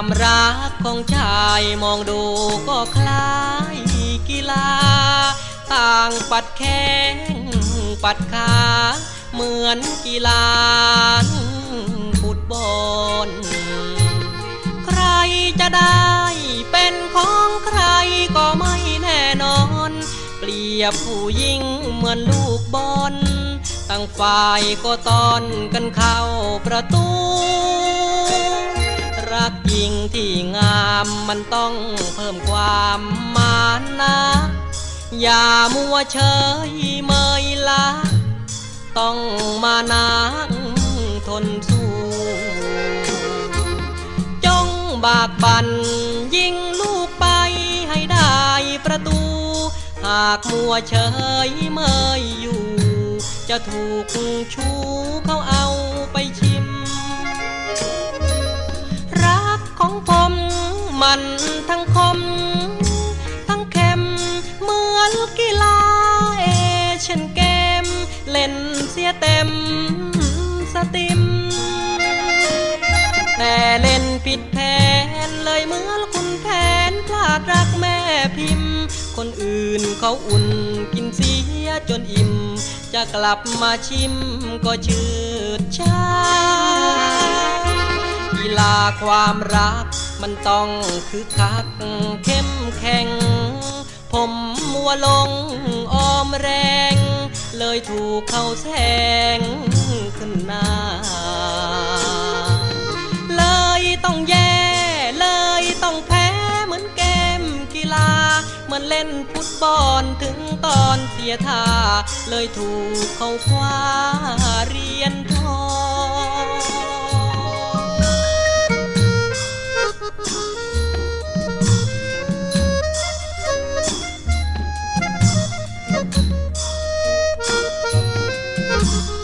ความรักของชายมองดูก็คล้ายกีฬา ต่างปัดแข้งปัดขาเหมือนกีฬาฟุตบอล ใครจะได้เป็นของใครก็ไม่แน่นอน เปรียบผู้หญิงเหมือนลูกบอล ตั้งฝ่ายก็ตอนกันเข้าประตู ที่งามมันต้องเพิ่มความมานนะอย่ามัวเฉยเมยละ ต้องมานักทนสู้จงบากบันยิงลูกไปให้ได้ประตู หากมัวเฉยเมยอยู่ จะถูกชูเขา ชียนเกม เล่นเสียเต็มสติม แต่เล่นผิดแผนเลยเหมือนคุณแผนพลาดรักแม่พิมพ์ คนอื่นเขาอุ่นกินเสียจนอิ่ม จะกลับมาชิมก็ชืดชากีฬาความรักมันต้องคือคักเข้มแข็งผมมัวลงออมแรง เลยถูกเขาแซงขึ้นหน้า เลยต้องแย่เลยต้องแพ้เหมือนเกมกีฬา เหมือนเล่นฟุตบอลถึงตอนเสียท่า เลยถูกเขาคว้า Thank.